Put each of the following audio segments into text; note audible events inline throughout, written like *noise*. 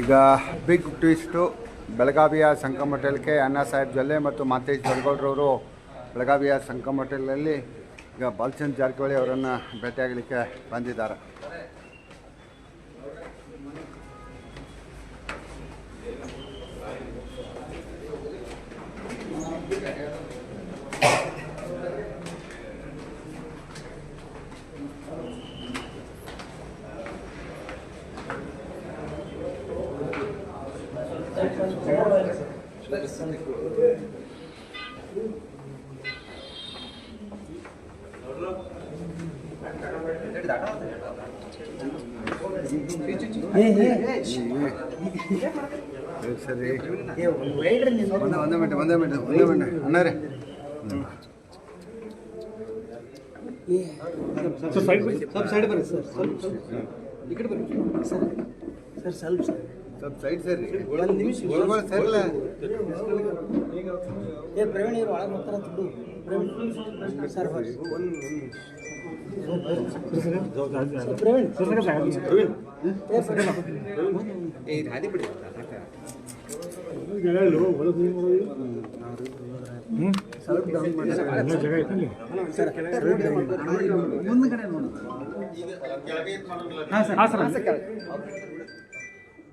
ಈಗ big twist ಬೆಳಗಾವಿಯ ಸಂಗಮ ಹೋಟೆಲ್ಗೆ ಅಣ್ಣಾ ಸಾಹೇಬ್ ಜೊಲ್ಲೆ ಮತ್ತು ಮಾತೇಶ್ ಜೊಲ್ಗೌಡ್ರವರು ಬೆಳಗಾವಿಯ ಸಂಗಮ ಈಗ ಬಾಲಚಂದ್ರ ಜಾರಕಿಹೊಳಿ ಅವರನ್ನು ಭೇಟಿಯಾಗಲಿಕ್ಕೆ ಬಂದಿದ್ದಾರೆ. ಸರಿ ಒಂದೇ ಒಂದೇ ಮಿನಿಟ್ ಒಂದೇ ಮಿನಿಟ್ ಒಂದೇ ಮಿನಿಟ್ ಅಣ್ಣರೇ ಸ್ವಲ್ಪ ಸೈಡ್ ಬರ್ರಿ ಸರ್ ಸ್ವಲ್ಪ ಸ್ವಲ್ಪ ಈ ಕಡೆ ಬರ್ರಿ ಸರ್ ಸರ್ ಸ್ವಲ್ಪ ಸರ್ ಸ್ವಲ್ಪ ಸೈಡ್ ಸರಿ ಒಂದು ನಿಮಿಷ ಗೋಲ್ಗೋಲ್ ಸರಿಲ್ಲ ಏ ಪ್ರವೀಣ್ ಇವ್ರು ಒಳಗೆ ಬರ್ತಾರ ಪ್ರವೀಣ್ ಸರ್ ಬರ್ರಿ ಪ್ರವೀಣ್ ಪ್ರವೀಣ್ ಏ ಪ್ರವೀಣ್ ಹಾದಿ ಬಿಡಿ ಮುಂದ್ಗಡೆ ನೋಡಿ ಹಾಂ ಸರ್ ಹಾಂ ಸರ್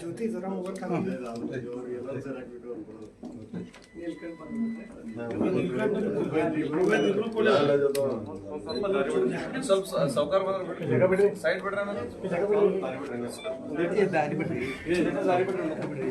ಜ್ಯೋತಿ ಜರ ಮೊಬೈಲ್ ಸ್ವಲ್ಪ ಸೌಕರ್ ಬಿಡ್ರಿ ಸೈಡ್ ಬಿಡ್ರಿ ದಾರಿ ಬಿಡ್ರಿ ದಾರಿ ಬಿಡ್ರಿ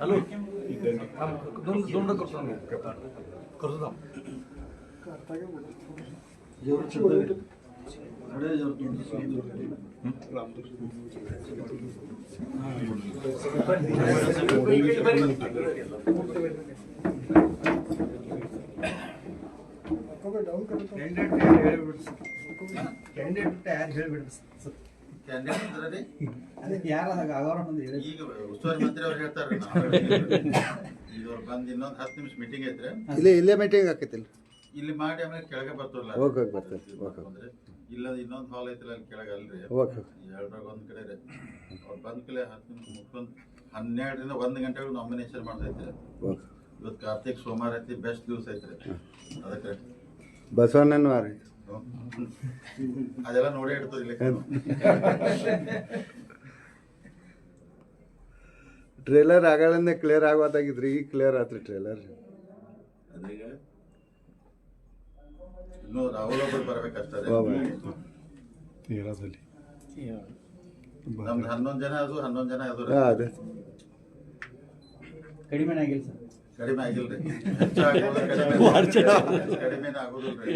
हॅलो दोन दोन करतो आम्ही करतो थांब. ಅದಕ್ಕೆ ಯಾರ ಆಗೋರ ಮಂದಿ ಹೇಳಿ ಈಗ ಉಸ್ತುವಾರಿ ಮಂತ್ರಿ ಅವ್ರು ಹೇಳ್ತಾರೆ *laughs* ಈಗ ಅವ್ರು ಬಂದು ಇನ್ನೊಂದು ಹತ್ತು ನಿಮಿಷ ಮೀಟಿಂಗ್ ಐತ್ರಿ ಇಲ್ಲೇ ಇಲ್ಲೇ ಮೀಟಿಂಗ್ ಆಕೈತಿಲ್ಲ ಇಲ್ಲಿ. ಮಾಡಿ ಆಮೇಲೆ ಕೆಳಗೆ ಬರ್ತಲ್ಲ ಓಕೆ ಹೋಗ್. ಇಲ್ಲ ಇನ್ನೊಂದು ಹಾಲ್ ಐತಲ್ಲ ಅಲ್ಲಿ ಕೆಳಗೆ ಅಲ್ರಿ. ಓಕೆ ಎರಡರಾಗ ಒಂದ್ ಕಡೆ ರೀ ಅವ್ರು ಬಂದ ಕಡೆ ಹತ್ತು ನಿಮಿಷ ಮುಟ್ಕೊಂಡು ಹನ್ನೆರಡರಿಂದ ಒಂದು ಗಂಟೆಗಳು ನಾಮಿನೇಷನ್ ಮಾಡ್ತೈತ್ರಿ ಓಕೆ ಇವತ್ತು ಕಾರ್ತಿಕ್ ಸೋಮವಾರ ಐತಿ ಬೆಸ್ಟ್ ದಿವಸ ಐತ್ರಿ. ಅದಕ್ಕೆ ಬಸವಣ್ಣನ ವಾರ ಐತಿ. ಅದೆಲ್ಲ ನೋಡೇ ಇಡ್ತದೆ ಇಲ್ಲಿ. ಟ್ರೇಲರ್ ಆಗಳನ್ನೇ ಕ್ಲಿಯರ್ ಆಗೋದಾಗಿದ್ರಿ ಈಗ ಕ್ಲಿಯರ್ ಆತ್ರಿ ಟ್ರೇಲರ್ ಇನ್ನೂ ರಾಹುಲ್ ಒಬ್ಬರು ಬರ್ಬೇಕಷ್ಟೇ. ಹೇಳೋದಲ್ಲಿ ನಮ್ದು ಹನ್ನೊಂದು ಜನ ಅದು ಹನ್ನೊಂದು ಜನ ಅದು ಅದೇ. ಕಡಿಮೆ ಆಗಿಲ್ಲ ಸರ್. ಕಡಿಮೆ ಆಗಿಲ್ಲ ರೀ ಕಡಿಮೆ. *laughs* ಆಗೋದು ಆಗೋದಿಲ್ರಿ.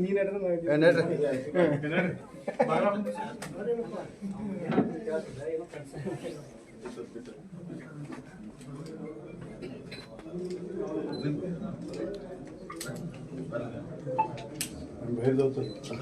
ನೀನ್ 对。